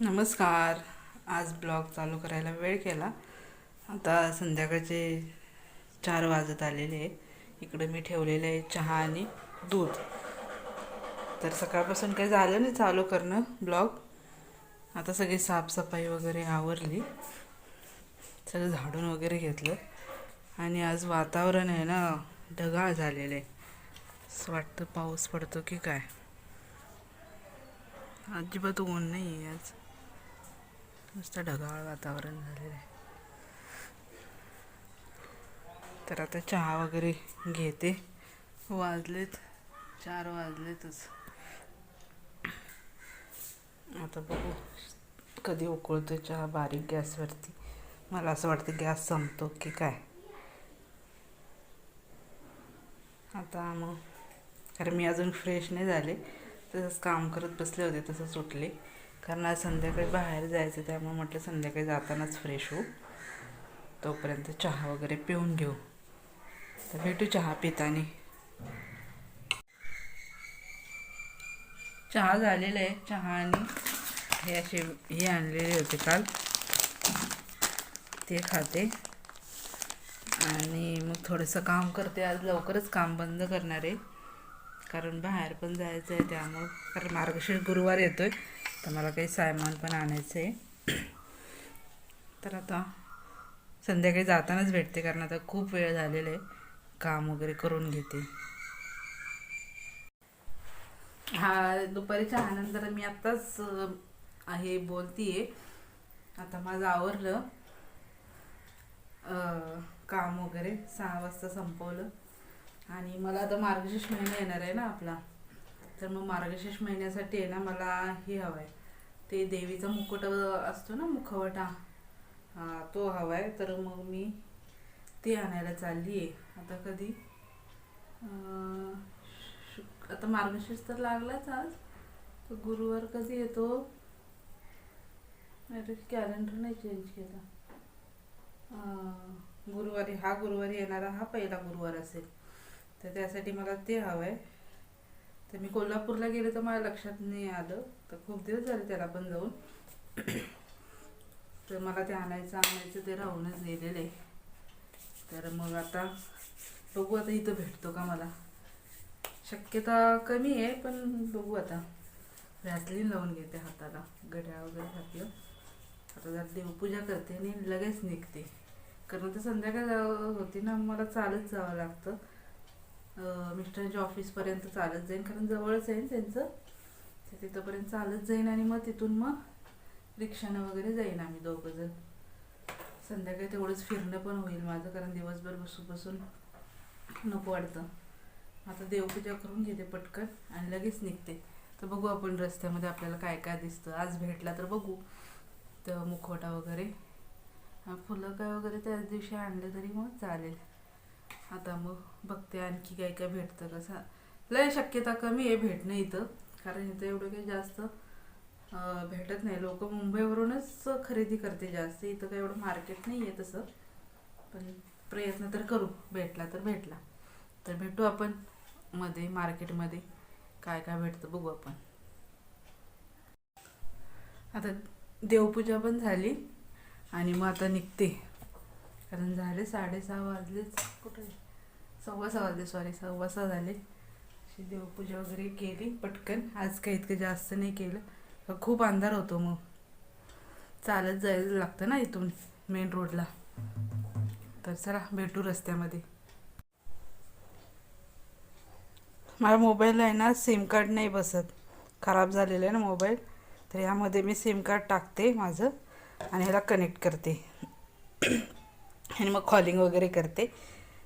नमस्कार. आज ब्लॉग चालू करायला वेळ केला. आता संध्याकाळचे चार वाजत आलेले आहे इकडे मी ठेवलेले आहे चहा आणि दूध. तर सकाळपासून काही झालं नाही चालू करणं ब्लॉग. आता सगळी साफसफाई वगैरे आवरली. सगळं झाडून वगैरे घेतलं. आणि आज वातावरण आहे ना ढगाळ झालेलं आहे. असं वाटतं पाऊस पडतो की काय. अजिबात ऊन नाही आहे आज. नुसतं ढगाळ वातावरण झालेलं आहे. तर आता चहा वगैरे घेते. वाजलेत चार वाजलेतच. आता बघू कधी उकळतो चहा बारीक गॅसवरती. मला असं वाटतं गॅस संपतो की काय. आता मग कारण मी अजून फ्रेश नाही झाले. तसंच काम करत बसले होते तसंच उठले. कारण आज संध्याकाळी बाहेर जायचं त्यामुळे म्हटलं संध्याकाळी जातानाच फ्रेश होऊ. तोपर्यंत चहा वगैरे पिऊन घेऊ. तर भेटू चहा पितानी. चहा झालेला आहे चहा आणि हे असे हे आणलेले होते काल. ते खाते. आणि मग थोडंसं काम करते. आज लवकरच काम बंद करणार आहे. कारण बाहेर पण जायचं आहे त्यामुळं कारण मार्गशीर्ष गुरुवार येतो आहे तर मला काही सायमान पण आणायचं आहे तर आता संध्याकाळी जातानाच भेटते कारण आता खूप वेळ झालेला आहे काम वगैरे करून घेते. हा दुपारीच्या चहानंतर मी आत्ताच अं, आहे बोलतीये. आता माझं आवरलं. काम वगैरे सहा वाजता संपवलं. आणि मला आता मार्गशीर्ष महिना येणार आहे ना आपला. तर मग मार्गशीर्ष महिन्यासाठी आहे ना मला हे हवं आहे ते देवीचा मुकुट असतो ना मुखवटा हा तो हवा आहे तर मग मी ते आणायला चालली आहे. आता कधी? शुक आता मार्गशीर्ष तर लागलाच आज. तर गुरुवार कधी येतो? अरे कॅलेंडर नाही चेंज केला. गुरुवारी हा गुरुवारी येणारा हा पहिला गुरुवार असेल. तर त्यासाठी मला ते हवं आहे तर मी कोल्हापूरला गेले तर मला लक्षात नाही आलं. तर खूप दिवस झाले त्याला पण जाऊन. तर मला ते आणायचं आणायचं ते राहूनच गेलेलं. आहे तर मग आता बघू आता इथं भेटतो का मला. शक्यता कमी आहे पण बघू आता. व्हॅसलीन लावून घेते हाताला. गड्या वगैरे घातलं. आता जर देवपूजा करते आणि लगेच निघते. कारण तर संध्याकाळ होती ना मला चालत जावं लागतं. मिस्टरांच्या ऑफिसपर्यंत चालत जाईन. कारण जवळच आहे त्यांचं. तर तिथंपर्यंत चालत जाईन आणि मग तिथून मग रिक्षानं वगैरे जाईन आम्ही दोघंजण संध्याकाळी तेवढंच फिरणं पण होईल माझं कारण दिवसभर बसून बसून नको वाटतं. आता देवपूजा करून घेते पटकन आणि लगेच निघते. तर बघू आपण रस्त्यामध्ये आपल्याला काय काय दिसतं. आज भेटला तर बघू. तर मुखवटा वगैरे. फुलं काय वगैरे त्याच दिवशी आणलं तरी मग चालेल. आता मग बघते आणखी काय काय भेटतं कसं. लय शक्यता कमी आहे भेटणं इथं कारण इथं एवढं काही जास्त भेटत नाही. लोक मुंबईवरूनच खरेदी करते जास्त. इथं काही एवढं मार्केट नाही आहे तसं. पण प्रयत्न तर करू. भेटला तर भेटला. तर भेटू आपण मध्ये मार्केटमध्ये. काय काय भेटतं बघू आपण. आता देवपूजा पण झाली आणि मग आता निघते. कारण झाले साडेसहा वाजलेच. कुठे सव्वा सहा वाजले सॉरी सव्वा सहा झाले. अशी देवपूजा वगैरे केली पटकन. आज काही इतकं जास्त नाही केलं. खूप अंधार होतो मग. चालत जायला लागतं ना इथून मेन रोडला तर चला भेटू रस्त्यामध्ये. माझ्या मोबाईलला आहे ना सिम कार्ड नाही बसत. खराब झालेलं आहे ना मोबाईल तर ह्यामध्ये मी सिम कार्ड टाकते माझं आणि ह्याला कनेक्ट करते. आणि मग कॉलिंग वगैरे करते.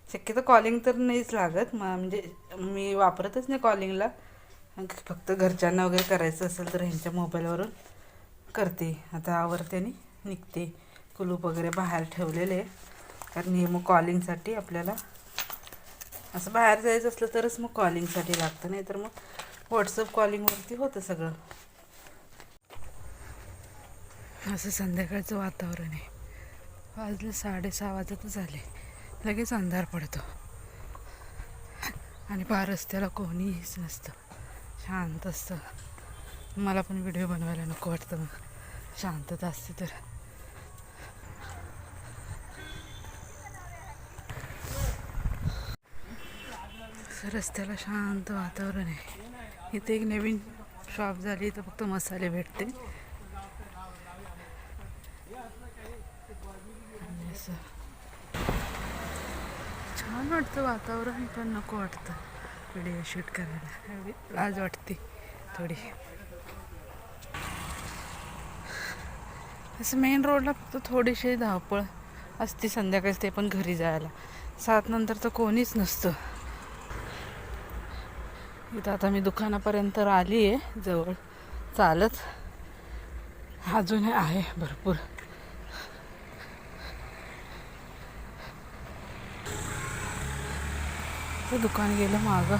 शक्यतो कॉलिंग तर नाहीच लागत. म म्हणजे मी वापरतच नाही कॉलिंगला फक्त घरच्यांना वगैरे करायचं असेल तर ह्यांच्या मोबाईलवरून करते. आता आवरते आणि निघते. कुलूप वगैरे बाहेर ठेवलेले आहे. कारण हे मग कॉलिंगसाठी आपल्याला असं बाहेर जायचं असलं तरच मग कॉलिंगसाठी लागतं. नाही तर मग व्हॉट्सअप कॉलिंगवरती होतं सगळं. असं संध्याकाळचं वातावरण आहे. वाजलं साडेसहा वाजतच झाले लगेच अंधार पडतो. आणि पार रस्त्याला कोणीच नसतं. शांत असतं. मला पण व्हिडिओ बनवायला नको वाटतं मग. शांतता असते तर. रस्त्याला शांत वातावरण आहे. इथे एक नवीन शॉप झाली तर फक्त मसाले भेटते आणि असं छान वाटतं वातावरण पण नको वाटतं. व्हिडिओ शूट करायला. एवढी लाज वाटते थोडी. असं मेन रोडला फक्त थोडीशी धावपळ असते संध्याकाळी ते पण घरी जायला. सात नंतर तर कोणीच नसतं. इथं आता मी दुकानापर्यंत आली आहे जवळ. चालत. अजूनही आहे भरपूर. ते दुकान गेलं मागं.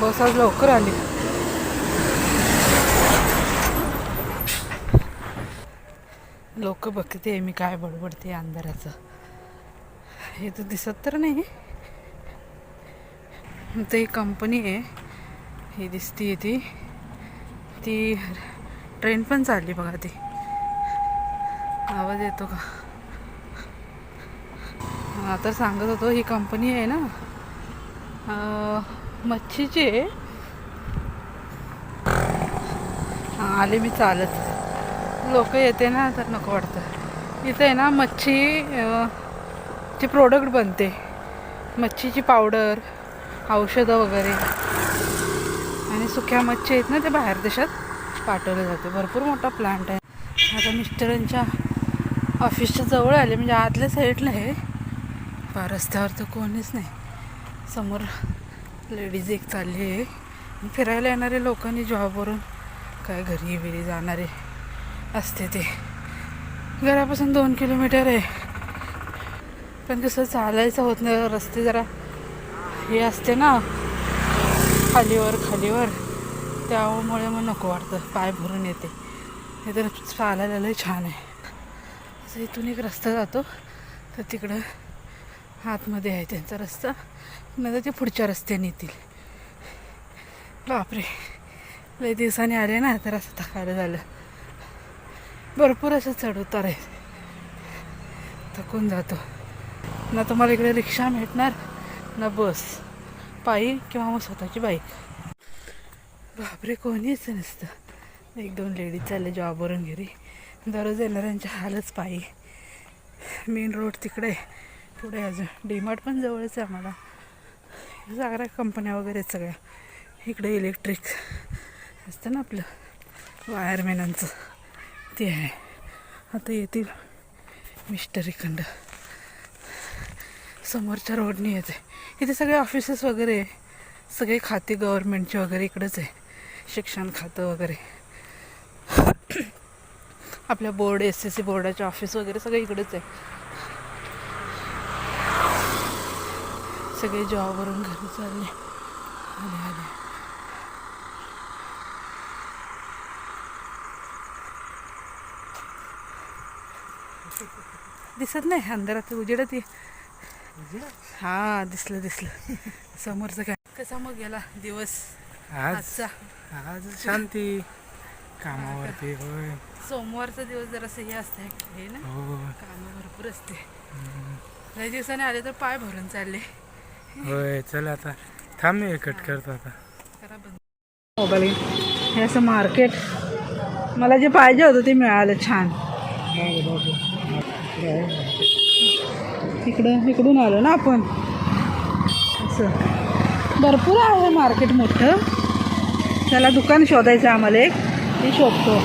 बस आज लवकर आली. लोक बघते मी काय बडबडते अंधाराचं. हे तर दिसत तर नाही. तर ही कंपनी आहे. ही दिसती ती. ती ट्रेन पण चालली बघा ती. आवाज येतो का? हा तर सांगत होतो ही कंपनी आहे ना? मच्छीची. आहे हां आले मी चालत. लोक येते ना तर नको वाटतं. इथे आहे ना मच्छी चे प्रोडक्ट बनते. मच्छीची पावडर औषधं वगैरे. आणि सुक्या मच्छी आहेत ना ते बाहेर देशात पाठवले जाते. भरपूर मोठा प्लांट आहे. आता मिस्टरांच्या ऑफिसच्या जवळ आले म्हणजे आतल्या साईडला आहे. पा रस्त्यावर तर कोणीच नाही. समोर लेडीज एक चालली आहे. फिरायला येणारे लोकांनी जॉबवरून काय घरी बिरी जाणारे असते ते. घरापासून दोन किलोमीटर आहे. पण कसं चालायचं होत नाही. रस्ते जरा हे असते ना. खालीवर खालीवर. त्यामुळे मग नको वाटतं. पाय भरून येते. हे तर चालायला लय छान आहे. असं इथून एक रस्ता जातो. तर तिकडं आतमध्ये आहे त्यांचा रस्ता. नंतर ते पुढच्या रस्त्याने येतील. बापरे. लय दिवसांनी आले ना तर असं थकायला झालं. भरपूर असं चढ उतार आहे थकून जातो. ना तुम्हाला इकडे रिक्षा भेटणार ना बस पायी किंवा मग स्वतःची बाईक. बापरे कोणीच नसतं. एक दोन लेडीज चालले जॉबवरून घरी. दररोज येणाऱ्यांच्या हालच पायी. मेन रोड तिकडे पुढे अजून. डीमार्ट पण जवळच आहे आम्हाला. सगळ्या कंपन्या वगैरे सगळ्या. इकडे इलेक्ट्रिक असतं ना आपलं. वायरमॅनांचं ते आहे. आता येतील. मिस्टरी खंड समोरच्या रोडनी येते. इथे सगळे ऑफिसेस वगैरे आहे. सगळे खाते गव्हर्नमेंटचे वगैरे इकडंच आहे. शिक्षण खातं वगैरे. आपल्या बोर्ड एस एस सी बोर्डाचे ऑफिस वगैरे सगळे इकडेच आहे. सगळे जॉबवरून घरी चालले. आले आले. दिसत नाही अंधारात उजेडत ये हा दिसलं दिसलं. समोरचं काय? कसा मग गेला दिवस? आजचा? आज शांती. कामावरती होय. सोमवारचा दिवस जरासं हे असतं हे ना? हो. कामं भरपूर असते काही दिवसाने आले तर पाय भरून चालले. होय चल आता. थांब मी कट करतो आता. मोबाईल. हे असं मार्केट मला जे पाहिजे होतं ते मिळालं छान. इकडं इकडून आलो ना आपण. असं. भरपूर आहे मार्केट मोठं. त्याला दुकान शोधायचं आम्हाला एक. ते शोधतो.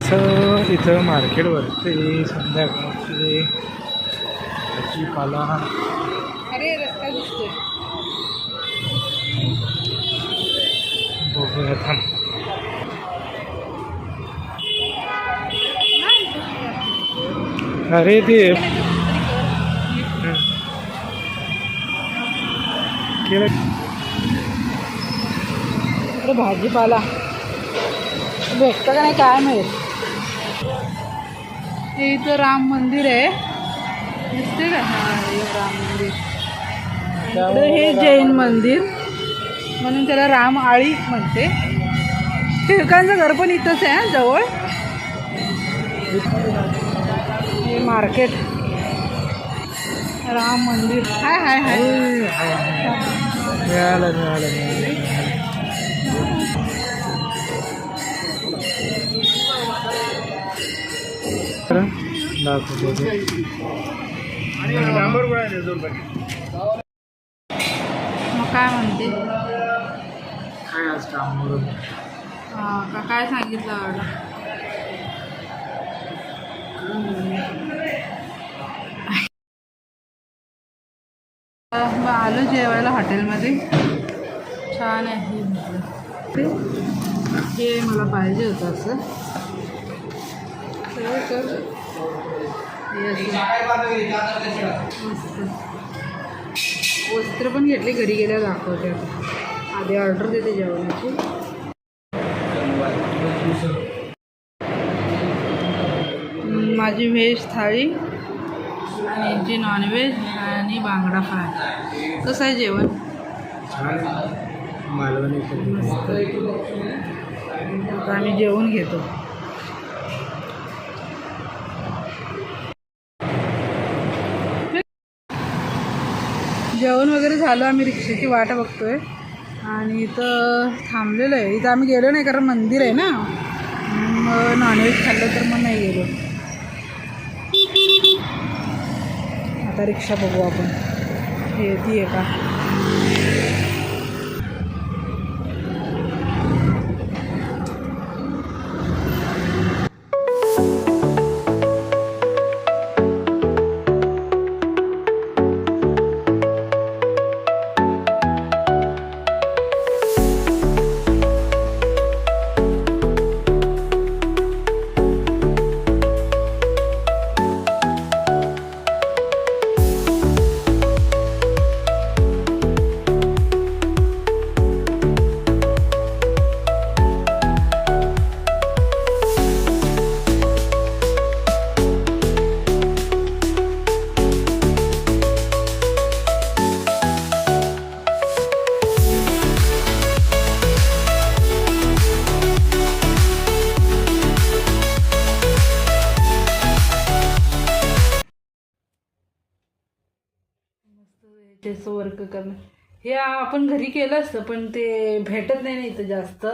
असं इथं मार्केट भरते संध्याकाळचे भाजीपाला अरे रस्ता दिसतोय थांब अरे ते भाजीपाला भेटतं का नाही काय माहीत हे इथं राम मंदिर आहे दिसते का हा राम मंदिर हे जैन मंदिर म्हणून त्याला राम आळी म्हणते. टिळकांचं घर पण इथंच आहे हं, जवळ. हे मार्केट. राम मंदिर. हाय हाय हाय. मिळालं मिळालं. मग काय म्हणते? काय आज काम का काय सांगितलं? ऑर्डर मग आलो जेवायला हॉटेलमध्ये. छान आहे हे हे मला पाहिजे होतं असं. वस्त्र पण घेतले घरी गेल्या दाखवते आता आधी ऑर्डर देते जेवणाची. माझी व्हेज थाळी आणि जी नॉनव्हेज आणि बांगडा फ्राय. कसं आहे जेवण? आता आम्ही जेवण घेतो. जेवण वगैरे झालं आम्ही रिक्षाची वाट बघतोय. आणि इथं थांबलेलं आहे. इथं आम्ही गेलो नाही कारण मंदिर आहे ना. मग नॉनव्हेज खाल्लं तर मग नाही गेलो. आता रिक्षा बघू आपण. येते का? त्याचं वर्क करणं. हे आपण घरी केलं असतं पण ते भेटत नाही ना इथं जास्त.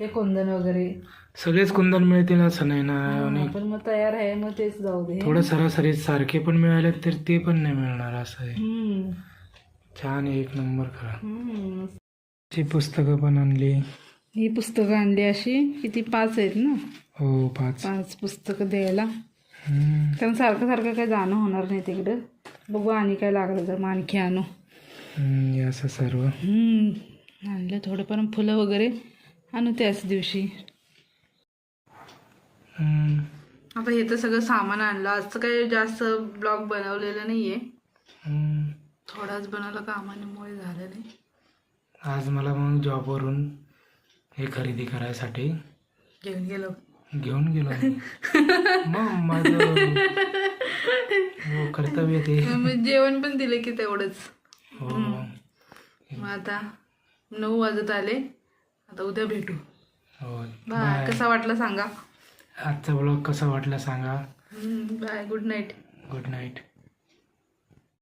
हे कुंदन वगैरे. सगळेच कुंदन मिळतील असं नाही ना आणि आपण मग तयार आहे मग तेच जाऊ दे. थोडं सरासरी सारखे पण मिळाले तर ते पण नाही मिळणार असं आहे. हम्म. छान आहे, एक नंबर खरा हम्म. ची पुस्तकं पण आणली. ही पुस्तकं आणली अशी. किती? पाच आहेत ना? हो पाच. पाच पुस्तकं द्यायला. हम्म. कारण सारखं सारखं काही जाणं होणार नाही तिकडं. बघू आणि काय लागलं तर मग आणखी आणू हम्म, असं सर्व हम्म. आणलं थोडंफार फुलं वगैरे आणू त्याच दिवशी हम्म. आता हे तर सगळं सामान आणलं आजचं काही जास्त ब्लॉग बनवलेलं नाही आहे हम्म. थोडाच बनवला कामामुळे झालं नाही आज मला मग जॉबवरून हे खरेदी करायसाठी घेऊन गेलो घेऊन गेलो मी. मग माझं हो, कर्तव्य ते. मग जेवण पण दिले की तेवढंच. हो. मग आता नऊ वाजत आले. आता उद्या भेटू. हो बाय. कसा वाटला सांगा. आजचा ब्लॉग कसा वाटला सांगा. Bye. Good night. Good night.